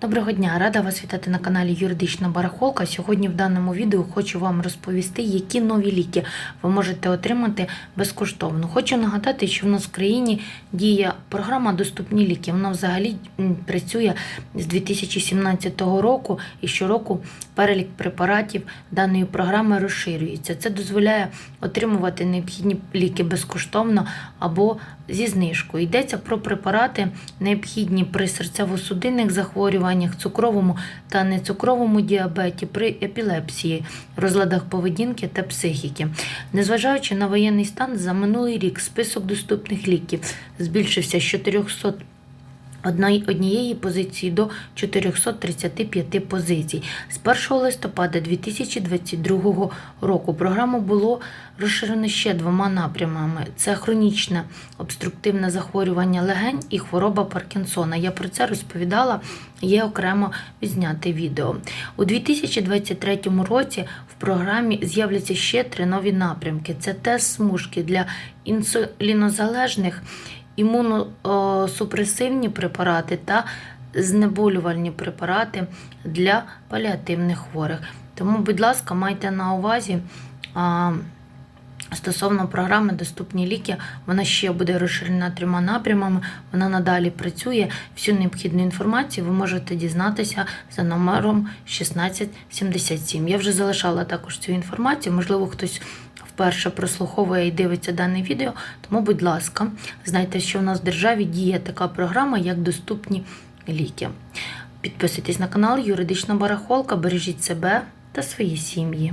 Доброго дня, рада вас вітати на каналі Юридична Барахолка. Сьогодні в даному відео хочу вам розповісти, які нові ліки ви можете отримати безкоштовно. Хочу нагадати, що в нас в країні діє програма Доступні ліки. Вона взагалі працює з 2017 року і щороку перелік препаратів даної програми розширюється. Це дозволяє отримувати необхідні ліки безкоштовно або зі знижкою. Йдеться про препарати, необхідні при серцево-судинних захворюваннях, цукровому та нецукровому діабеті, при епілепсії, розладах поведінки та психіки. Незважаючи на воєнний стан, за минулий рік список доступних ліків збільшився з 400 одної- однієї позиції до 435 позицій. З 1 листопада 2022 року програму було розширено ще двома напрямами: це хронічне обструктивне захворювання легень і хвороба Паркінсона. Я про це розповідала. Є окремо відзняте відео. У 2023 році в програмі з'являться ще три нові напрямки: це тест смужки для інсулінозалежних імуносупресивні препарати та знеболювальні препарати для паліативних хворих. Тому, будь ласка, майте на увазі. Стосовно програми Доступні ліки, вона ще буде розширена трьома напрямами. Вона надалі працює. Всю необхідну інформацію ви можете дізнатися за номером 1677. Я вже залишала також цю інформацію. Можливо, хтось вперше прослуховує і дивиться дане відео. Тому, будь ласка, знайте, що в нас в державі діє така програма, як доступні ліки. Підписуйтесь на канал Юридична Барахолка, бережіть себе та свої сім'ї.